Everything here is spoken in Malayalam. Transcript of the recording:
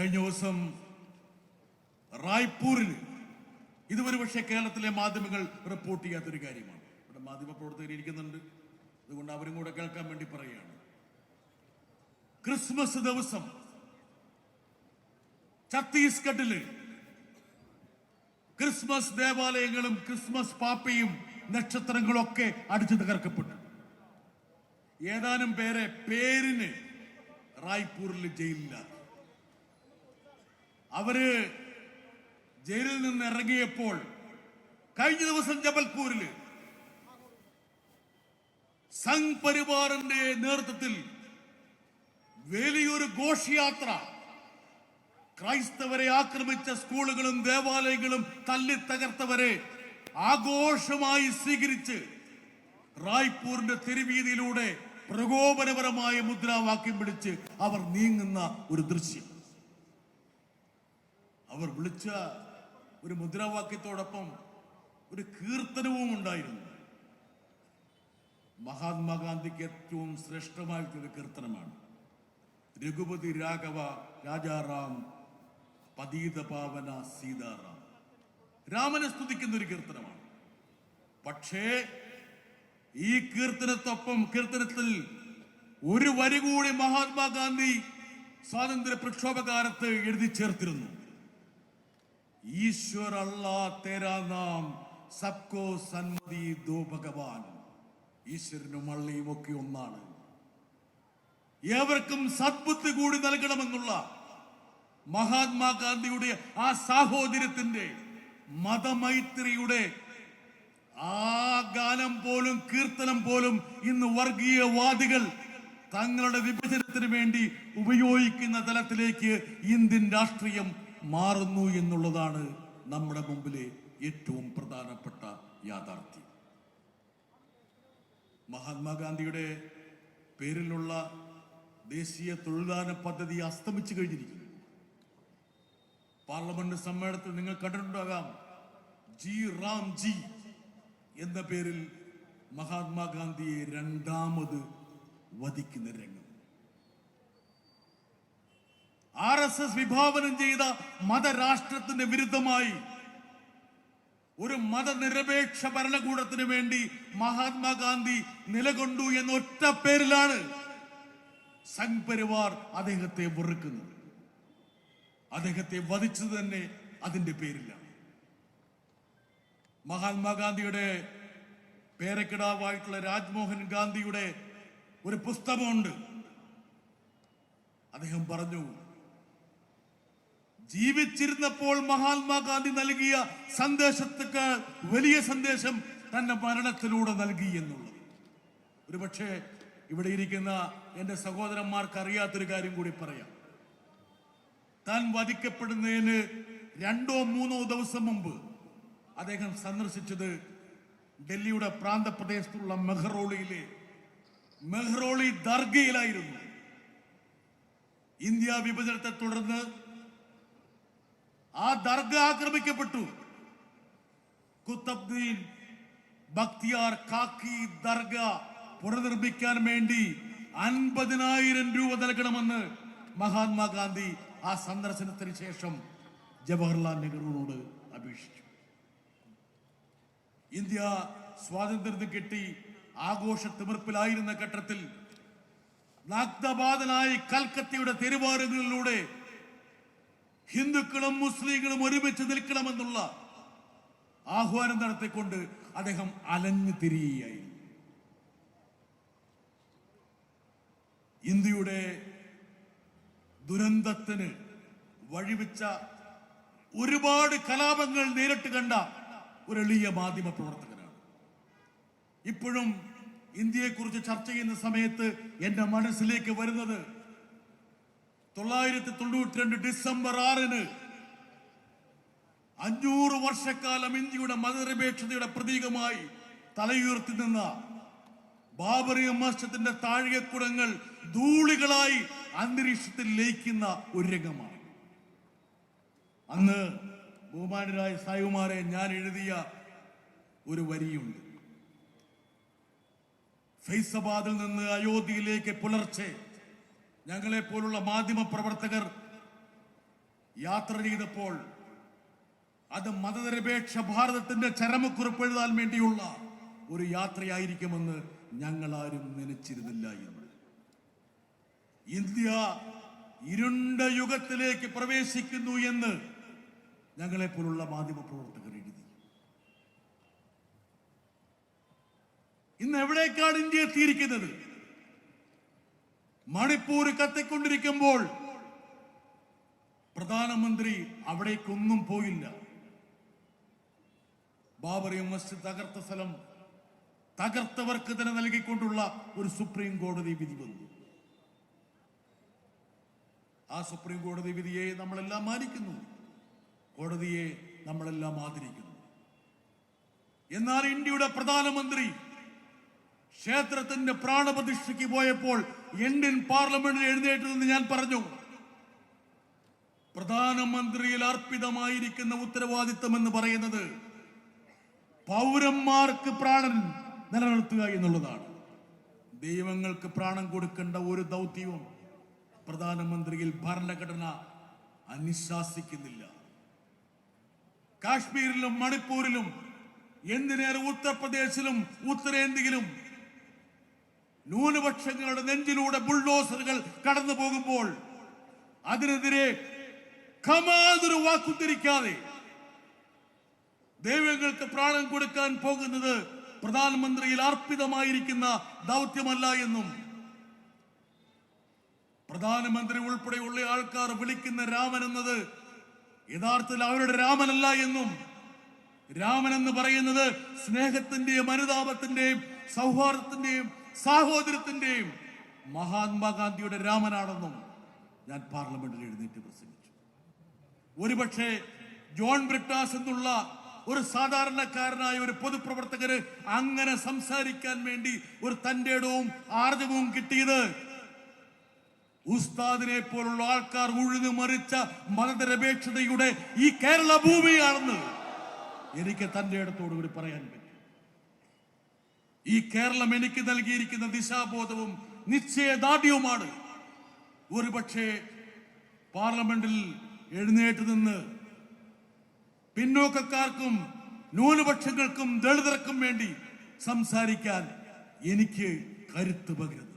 കഴിഞ്ഞ ദിവസം റായ്പൂരിൽ ഇതുവരെ പക്ഷേ കേരളത്തിലെ മാധ്യമങ്ങൾ റിപ്പോർട്ട് ചെയ്യാത്തൊരു കാര്യമാണ്. ഇവിടെ മാധ്യമ പ്രവർത്തകർ ഇരിക്കുന്നുണ്ട്. അതുകൊണ്ട് അവരും കൂടെ കേൾക്കാൻ വേണ്ടി പറയുകയാണ്. ക്രിസ്മസ് ദിവസം ഛത്തീസ്ഗഡിൽ ക്രിസ്മസ് ദേവാലയങ്ങളും ക്രിസ്മസ് പാപ്പയും നക്ഷത്രങ്ങളും ഒക്കെ അടിച്ചു തകർക്കപ്പെട്ടു. ഏതാനും പേരെ പേരിന് റായ്പൂരിൽ ജയിലിലാക്കി. അവർ ജയിലിൽ നിന്ന് ഇറങ്ങിയപ്പോൾ കഴിഞ്ഞ ദിവസം ജബൽപൂരിൽ സംഘ് പരിവാറിന്റെ നേതൃത്വത്തിൽ വലിയൊരു ഘോഷയാത്ര ക്രൈസ്തവരെ ആക്രമിച്ച സ്കൂളുകളും ദേവാലയങ്ങളും തല്ലി തകർത്തവരെ ആഘോഷമായി സ്വീകരിച്ച് റായ്പൂരിന്റെ തെരുവീതിയിലൂടെ പ്രകോപനപരമായ മുദ്രാവാക്യം പിടിച്ച് അവർ നീങ്ങുന്ന ഒരു ദൃശ്യം. അവർ വിളിച്ച ഒരു മുദ്രാവാക്യത്തോടൊപ്പം ഒരു കീർത്തനവും ഉണ്ടായിരുന്നു. മഹാത്മാഗാന്ധിക്ക് ഏറ്റവും ശ്രേഷ്ഠമായിട്ടുള്ള കീർത്തനമാണ്. രഘുപതി രാഘവ രാജാറാം പതീത പാവന സീതാറാം. രാമനെ സ്തുതിക്കുന്ന ഒരു കീർത്തനമാണ്. പക്ഷേ ഈ കീർത്തനത്തൊപ്പം കീർത്തനത്തിൽ ഒരു വരി കൂടി മഹാത്മാഗാന്ധി സ്വാതന്ത്ര്യ പ്രക്ഷോഭകാലത്ത് എഴുതി ചേർത്തിരുന്നു. ഈശ്വർ അല്ലാ तेरा നാം സബ്കോ സന്മതി ദോ ഭഗവാൻ ഈശ്വരനും അള്ളിയും ഒക്കെ ഒന്നാണ്. ഏവർക്കും സദ്ബുദ്ധി കൂടി നൽകണമെന്നുള്ള മഹാത്മാഗാന്ധിയുടെ ആ സാഹോദര്യത്തിന്റെ മതമൈത്രിയുടെ ആ ഗാനം പോലും കീർത്തനം പോലും ഇന്ന് വർഗീയവാദികൾ തങ്ങളുടെ വിഭജനത്തിന് വേണ്ടി ഉപയോഗിക്കുന്ന തലത്തിലേക്ക് ഇന്ത്യൻ രാഷ്ട്രീയം മാറുന്നു എന്നുള്ളതാണ് നമ്മുടെ മുമ്പിലെ ഏറ്റവും പ്രധാനപ്പെട്ട യാഥാർത്ഥ്യം. മഹാത്മാഗാന്ധിയുടെ പേരിലുള്ള ദേശീയ തൊഴിലാന പദ്ധതി അസ്തമിച്ചു കഴിഞ്ഞിരിക്കുന്നു. പാർലമെന്റ് സമ്മേളനത്തിൽ നിങ്ങൾ കണ്ടിട്ടുണ്ടാകാം ജി റാം ജി എന്ന പേരിൽ മഹാത്മാഗാന്ധിയെ രണ്ടാമത് വധിക്കുന്ന രംഗം. ആർ എസ് എസ് വിഭാവനം ചെയ്ത മതരാഷ്ട്രത്തിന്റെ വിരുദ്ധമായി ഒരു മതനിരപേക്ഷ ഭരണകൂടത്തിന് വേണ്ടി മഹാത്മാഗാന്ധി നിലകൊണ്ടു എന്ന ഒറ്റ പേരിലാണ് സംഘ് പരിവാർ അദ്ദേഹത്തെ വെറുക്കുന്നത്. അദ്ദേഹത്തെ വധിച്ചത് തന്നെ അതിന്റെ പേരിലാണ് മഹാത്മാഗാന്ധിയുടെ പേരക്കിടാവായിട്ടുള്ള രാജ്മോഹൻ ഗാന്ധിയുടെ ഒരു പുസ്തകമുണ്ട്. അദ്ദേഹം പറഞ്ഞു ജീവിച്ചിരുന്നപ്പോൾ മഹാത്മാഗാന്ധി നൽകിയ സന്ദേശത്തേക്ക് വലിയ സന്ദേശം തന്റെ മരണത്തിലൂടെ നൽകി എന്നുള്ളത്. ഒരുപക്ഷെ ഇവിടെ ഇരിക്കുന്ന എന്റെ സഹോദരന്മാർക്ക് അറിയാത്തൊരു കാര്യം കൂടി പറയാം. താൻ വധിക്കപ്പെടുന്നതിന് രണ്ടോ മൂന്നോ ദിവസം മുമ്പ് അദ്ദേഹം സന്ദർശിച്ചത് ഡൽഹിയുടെ പ്രാന്തപ്രദേശത്തുള്ള മെഹ്റോളിയിലെ മെഹ്റോളി ദർഗയിലായിരുന്നു. ഇന്ത്യ വിഭജനത്തെ തുടർന്ന് ആ ദർഗ ആക്രമിക്കപ്പെട്ടു. കുത്തബ്ദീൻ ബക്തിയാർ കാക്കി ദർഗ പുനർനിർമ്മിക്കാൻ വേണ്ടി അൻപതിനായിരം രൂപ നൽകണമെന്ന് മഹാത്മാഗാന്ധി ആ സന്ദർശനത്തിന് ശേഷം ജവഹർലാൽ നെഹ്റുവിനോട് അപേക്ഷിച്ചു. ഇന്ത്യ സ്വാതന്ത്ര്യം കിട്ടി ആഘോഷ തിമിർപ്പിലായിരുന്ന ഘട്ടത്തിൽ നാഗ്ദബാദനായി കൽക്കത്തയുടെ തെരുവാറുകളിലൂടെ ഹിന്ദുക്കളും മുസ്ലിങ്ങളും ഒരുമിച്ച് നിൽക്കണമെന്നുള്ള ആഹ്വാനം നടത്തിക്കൊണ്ട് അദ്ദേഹം അലഞ്ഞു തിരിയുകയായിരുന്നു ഇന്ത്യയുടെ ദുരന്തത്തിന് വഴിവെച്ച ഒരുപാട് കലാപങ്ങൾ നേരിട്ട് കണ്ട ഒരു എളിയ മാധ്യമ പ്രവർത്തകനാണ്. ഇപ്പോഴും ഇന്ത്യയെക്കുറിച്ച് ചർച്ച ചെയ്യുന്ന സമയത്ത് എന്റെ മനസ്സിലേക്ക് വരുന്നത് തൊള്ളായിരത്തി തൊണ്ണൂറ്റി രണ്ട് ഡിസംബർ ആറിന് അഞ്ഞൂറ് വർഷക്കാലം ഇന്ത്യയുടെ മതനിരപേക്ഷതയുടെ പ്രതീകമായി തലയുയർത്തി നിന്ന ബാബറി മസ്ജിദിന്റെ താഴികക്കുടങ്ങൾ ധൂളികളായി അന്തരീക്ഷത്തിൽ ലയിക്കുന്ന ഒരു രംഗമാണ്. അന്ന് ബഹുമാനരായ സായിമാരെ ഞാൻ എഴുതിയ ഒരു വരിയുണ്ട്. ഫൈസബാദിൽ നിന്ന് അയോധ്യയിലേക്ക് പുലർച്ചെ ഞങ്ങളെ പോലുള്ള മാധ്യമ പ്രവർത്തകർ യാത്ര ചെയ്തപ്പോൾ അത് മതനിരപേക്ഷ ഭാരതത്തിന്റെ ചരമക്കുറിപ്പ് എഴുതാൻ വേണ്ടിയുള്ള ഒരു യാത്രയായിരിക്കുമെന്ന് ഞങ്ങൾ ആരും നനച്ചിരുന്നില്ല എന്ന്. ഇന്ത്യ ഇരുണ്ട യുഗത്തിലേക്ക് പ്രവേശിക്കുന്നു എന്ന് ഞങ്ങളെ പോലുള്ള മാധ്യമ പ്രവർത്തകർ എഴുതി. ഇന്ന് എവിടേക്കാണ് ഇന്ത്യ എത്തിയിരിക്കുന്നത്? മണിപ്പൂർ കത്തിക്കൊണ്ടിരിക്കുമ്പോൾ പ്രധാനമന്ത്രി അവിടേക്കൊന്നും പോയില്ല. ബാബറി മസ്ജിദ് തകർത്ത സ്ഥലം തകർത്തവർക്ക് തന്നെ നൽകിക്കൊണ്ടുള്ള ഒരു സുപ്രീം കോടതി വിധി വന്നു. ആ സുപ്രീം കോടതി വിധിയെ നമ്മളെല്ലാം മാനിക്കുന്നു. കോടതിയെ നമ്മളെല്ലാം ആദരിക്കുന്നു. എന്നാൽ ഇന്ത്യയുടെ പ്രധാനമന്ത്രി ക്ഷേത്രത്തിന്റെ പ്രാണപ്രതിഷ്ഠയ്ക്ക് പോയപ്പോൾ ഇന്ത്യൻ പാർലമെന്റിൽ എഴുന്നേറ്റതെന്ന് ഞാൻ പറഞ്ഞു. പ്രധാനമന്ത്രിയിൽ അർപ്പിതമായിരിക്കുന്ന ഉത്തരവാദിത്തം എന്ന് പറയുന്നത് പൗരന്മാർക്ക് പ്രാണൻ നിലനിർത്തുക എന്നുള്ളതാണ്. ദൈവങ്ങൾക്ക് പ്രാണം കൊടുക്കേണ്ട ഒരു ദൗത്യവും പ്രധാനമന്ത്രിയിൽ ഭരണഘടന അനുശാസിക്കുന്നില്ല. കാശ്മീരിലും മണിപ്പൂരിലും എന്തിനേറെ ഉത്തർപ്രദേശിലും ഉത്തരേന്ത്യയിലും ന്യൂനപക്ഷങ്ങളുടെ നെഞ്ചിലൂടെ ബുൾഡോസറുകൾ കടന്നു പോകുമ്പോൾ അതിനെതിരെ കമാതൊരു വാക്കുത്തിരിക്കാതെ ദൈവങ്ങൾക്ക് പ്രാണം കൊടുക്കാൻ പോകുന്നത് പ്രധാനമന്ത്രിയിൽ അർപ്പിതമായിരിക്കുന്ന ദൗത്യമല്ല എന്നും പ്രധാനമന്ത്രി ഉൾപ്പെടെയുള്ള ആൾക്കാർ വിളിക്കുന്ന രാമൻ എന്നത് യഥാർത്ഥത്തിൽ അവരുടെ രാമനല്ല എന്നും രാമൻ എന്ന് പറയുന്നത് സ്നേഹത്തിന്റെയും അനുതാപത്തിന്റെയും സൗഹാർദ്ദത്തിന്റെയും സാഹോദര്യത്തിന്റെയും മഹാത്മാഗാന്ധിയുടെ രാമനാണെന്നും ഞാൻ പാർലമെന്റിൽ എഴുന്നേറ്റ് പ്രസംഗിച്ചു. ഒരുപക്ഷെ ജോൺ ബ്രിട്ടാസ് എന്നുള്ള ഒരു സാധാരണക്കാരനായ ഒരു പൊതുപ്രവർത്തകര് അങ്ങനെ സംസാരിക്കാൻ വേണ്ടി ഒരു തന്റെ ഇടവും ആർജവും കിട്ടിയത് ഉസ്താദിനെ പോലുള്ള ആൾക്കാർ ഉഴുതു മറിച്ച മതനിരപേക്ഷതയുടെ ഈ കേരള ഭൂമിയാണെന്ന് എനിക്ക് തന്റെ ഇടത്തോടുകൂടി പറയാൻ പറ്റും. ഈ കേരളം എനിക്ക് നൽകിയിരിക്കുന്ന ദിശാബോധവും നിശ്ചയദാർഢ്യവുമാണ്. ഒരുപക്ഷെ പാർലമെന്റിൽ എഴുന്നേറ്റ് നിന്ന് പിന്നോക്കക്കാർക്കും ന്യൂനപക്ഷങ്ങൾക്കും ദളിതർക്കും വേണ്ടി സംസാരിക്കാൻ എനിക്ക് കരുത്ത് പകരുന്നത്